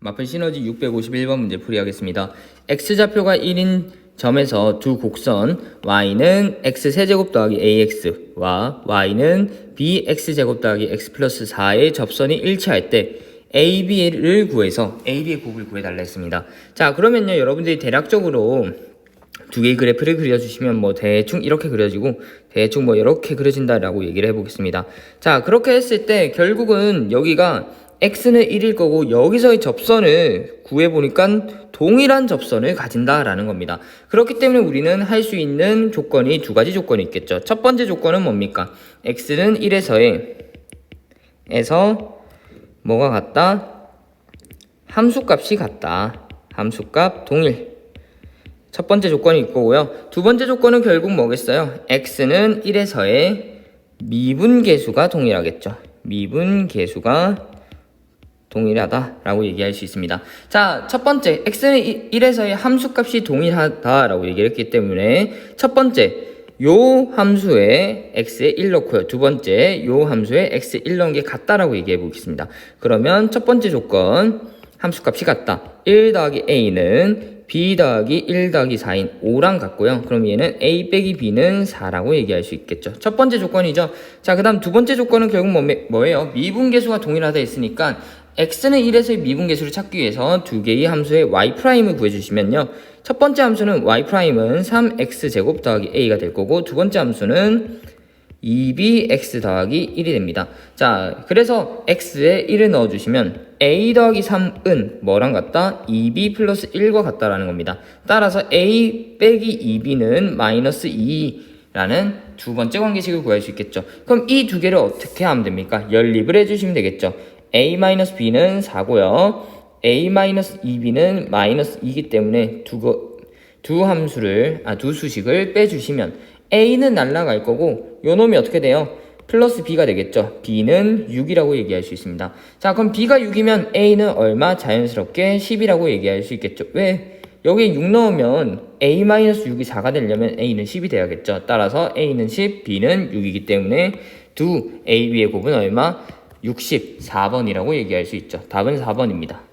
마플 시너지 651번 문제 풀이하겠습니다. x좌표가 1인 점에서 두 곡선 y는 x 세제곱 더하기 ax와 y는 bx제곱 더하기 x 플러스 4의 접선이 일치할 때 AB를 구해서 AB의 곱을 구해달라 했습니다. 자 그러면요 여러분들이 대략적으로 두 개의 그래프를 그려주시면 뭐 대충 이렇게 그려지고 대충 뭐 이렇게 그려진다라고 얘기를 해보겠습니다. 자 그렇게 했을 때 결국은 여기가 x는 1일 거고 여기서의 접선을 구해보니까 동일한 접선을 가진다라는 겁니다. 그렇기 때문에 우리는 할 수 있는 조건이 두 가지 조건이 있겠죠. 첫 번째 조건은 뭡니까? x는 1에서의 에서 뭐가 같다? 함수값이 같다. 함수값 동일. 첫 번째 조건이 있고요. 두 번째 조건은 결국 뭐겠어요? x는 1에서의 미분계수가 동일하겠죠. 미분계수가 동일하다라고 얘기할 수 있습니다. 자, 첫 번째 x는 1에서의 함수값이 동일하다라고 얘기를 했기 때문에 첫 번째 요 함수에 x에 1 넣고요. 두 번째 요 함수에 x 1 넣은 게 같다라고 얘기해 보겠습니다. 그러면 첫 번째 조건 함수값이 같다. 1 더하기 a는 b 더하기 1 더하기 4인 5랑 같고요. 그럼 얘는 a 빼기 b는 4라고 얘기할 수 있겠죠. 첫 번째 조건이죠. 자, 그 다음 두 번째 조건은 결국 뭐, 뭐예요? 미분계수가 동일하다 했으니까 x는 1에서의 미분계수를 찾기 위해서 두 개의 함수의 y'을 구해주시면요. 첫 번째 함수는 y'은 3x제곱 더하기 a가 될 거고 두 번째 함수는 2bx 더하기 1이 됩니다. 자, 그래서 x에 1을 넣어주시면 a 더하기 3은 뭐랑 같다? 2b 플러스 1과 같다라는 겁니다. 따라서 a 빼기 2b는 마이너스 2라는 두 번째 관계식을 구할 수 있겠죠. 그럼 이 두 개를 어떻게 하면 됩니까? 연립을 해주시면 되겠죠. A-b는 4고요. a-2b는 마이너스 2이기 때문에 두, 거, 두 함수를, 아, 두 수식을 빼주시면 a는 날라갈 거고 요 놈이 어떻게 돼요? 플러스 b가 되겠죠. b는 6이라고 얘기할 수 있습니다. 자, 그럼 b가 6이면 a는 얼마? 자연스럽게 10이라고 얘기할 수 있겠죠. 왜? 여기에 6 넣으면 a-6이 4가 되려면 a는 10이 돼야겠죠. 따라서 a는 10, b는 6이기 때문에 두 a, b의 곱은 얼마? 64번이라고 얘기할 수 있죠. 답은 4번입니다.